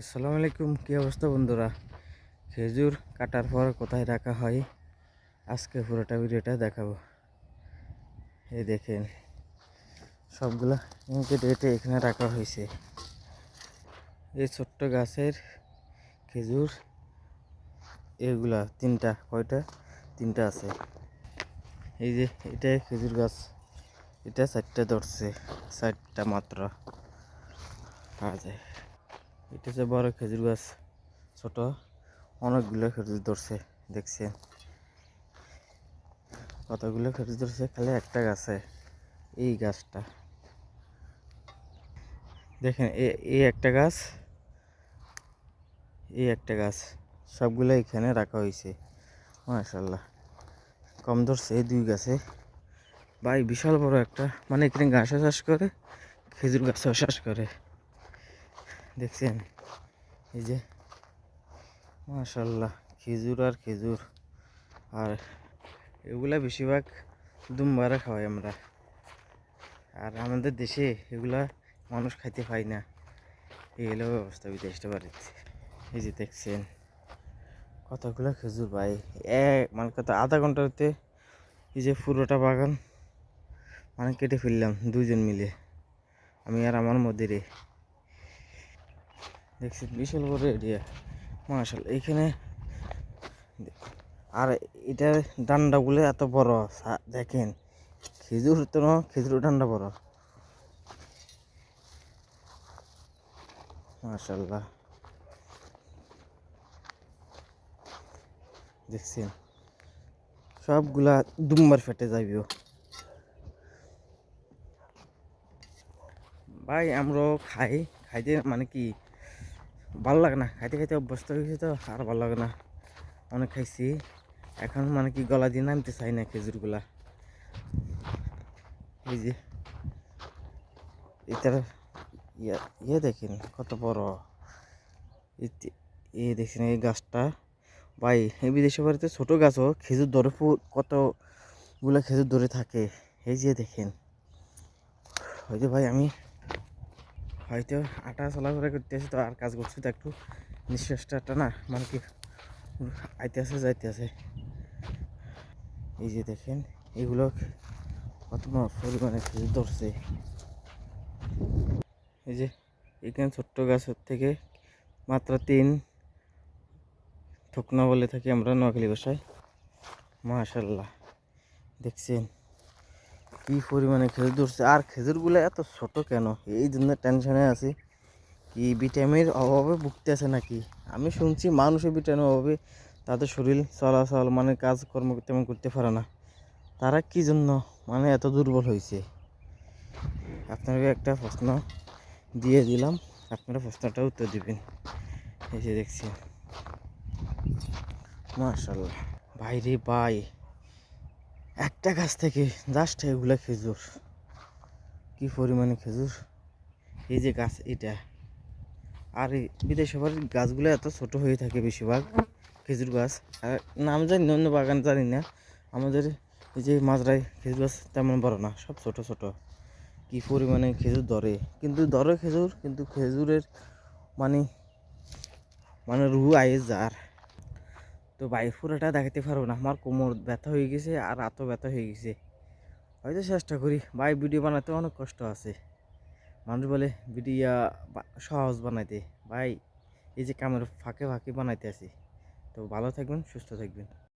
আসসালামু আলাইকুম, কী অবস্থা বন্ধুরা? খেজুর কাটার পর কোথায় রাখা হয়? আজকে পুরোটা ভিডিওটা দেখাবো। এই দেখেন, সবগুলো কেটে কেটে এখানে রাখা হয়েছে। এই ছোট্ট গাছের খেজুর, এগুলা তিনটা, কয়টা? তিনটা আছে। এই যে এটা খেজুর গাছ, এটা চারটা ধরছে, চারটা মাত্র। পাওয়া যায়। এটা হচ্ছে বড় খেজুর গাছ, ছোট, অনেকগুলো খেজুর ধরছে দেখছেন কতগুলো খেজুর ধরছে? খালি একটা গাছে, এই গাছটা। দেখেন এই একটা গাছ, এই একটা গাছ, সবগুলো এখানে রাখা হয়েছে মাশাল্লাহ কম ধরছে এই দুই গাছে। ভাই, বিশাল বড় একটা মানে এখানে ঘাসও চাষ করে, খেজুর গাছও চাষ করে। দেখছেন? এই যে, মাশাল্লাহ, খেজুর আর খেজুর। আর এগুলা বেশিরভাগ দুমবারে খাওয়াই আমরা। আর আমাদের দেশে এগুলা মানুষ খাইতে পায় না। এই হলো ব্যবস্থা বিদেশটা বাড়িতে। এই যে দেখছেন, কতগুলো খেজুর ভাই। এক মানে কত, আধা ঘন্টাতে এই যে পুরোটা বাগান মানে কেটে ফেললাম দুজন মিলে। আমি আর আমার মধ্যে রে। দেখছি বিশাল বড় এরিয়া মার্শাল এইখানে আর এটার ডান্ডাগুলো এত বড় দেখেন। খেজুর তো না খেজুর ডান্ডা বড়। মার্শাল্লাহ দেখছেন? সবগুলা দুম্বার ফেটে যাইবেও ভাই, আমরাও খাই। খাইতে মানে কি ভালো লাগে না। খাইতে খাইতে অভ্যস্ত হয়ে গেছে তো, আর ভালো লাগে না। অনেক খাইছি। এখন মানে কি গলা দিয়ে নামতে চাই না খেজুরগুলা। এই যে, এটার ইয়া দেখেন কত বড়। এই দেখছেন এই গাছটা। ভাই, এই বিদেশে বাড়িতে ছোটো গাছও খেজুর ধরে কতগুলো খেজুর ধরে থাকে। এই যে দেখেন। হয়তো ভাই, আমি হয়তো আটা চলাফেরা করতে আসি তো আর কাজ করছি তো একটু। নিঃশ্বাসটা না মানে কি আইতে আছে যাইতে আছে এই যে দেখেন, এগুলো কত পরিমাণে খেজুর ধরছে। এই যে, এখানে ছোট্ট গাছের থেকে মাত্র তিন থুকনা বলে থাকি আমরা নোয়াখালী ভাষায় মাশাল্লাহ, দেখছেন? কি পরিমাণে খেজুর ধরছে? আর খেজুরগুলো এত ছোট কেন? এই জন্য টেনশনে আছি। কি ভিটামিনের অভাবে ভুগতে আছে নাকি? আমি শুনছি মানুষের ভিটামিনের অভাবে তাদের শরীর চলাচল মানে কাজকর্ম তেমন করতে পারে না। তারা কি জন্য? মানে এত দুর্বল হয়েছে। আপনাকে একটা প্রশ্ন দিয়ে দিলাম। আপনারা প্রশ্নটা উত্তর দিবেন। যে দেখছি মার্শাল্লাহ ভাই রে ভাই। একটা গাছ থেকে জাস্ট এগুলো খেজুর। কি পরিমাণে খেজুর? এই যে গাছ এটা। আর এই বাড়ির গাছগুলো এত ছোট হয়ে থাকে বেশিরভাগ, খেজুর গাছ। আর নাম জানি অন্য বাগান জানি না। আমাদের এই যে মাজরায় খেজুর গাছ তেমন বড় না, সব ছোট ছোট। কি পরিমাণে খেজুর ধরে। কিন্তু ধরে খেজুর, কিন্তু খেজুরের মানে মানে রু আয়ে যার। তো বাইর পুরোটা দেখাতে পারব না। আমার কোমর ব্যথা হয়ে গেছে আর রাতও ব্যথা হয়ে গেছে। হয়তো চেষ্টা করি। ভাই, ভিডিও বানাতে অনেক কষ্ট আছে। মানুষ বলে ভিডিও সহজ বানাইতে। ভাই, এই যে কামের ফাঁকে ফাঁকে বানাইতে আছি। তো ভালো থাকবেন, সুস্থ থাকবেন।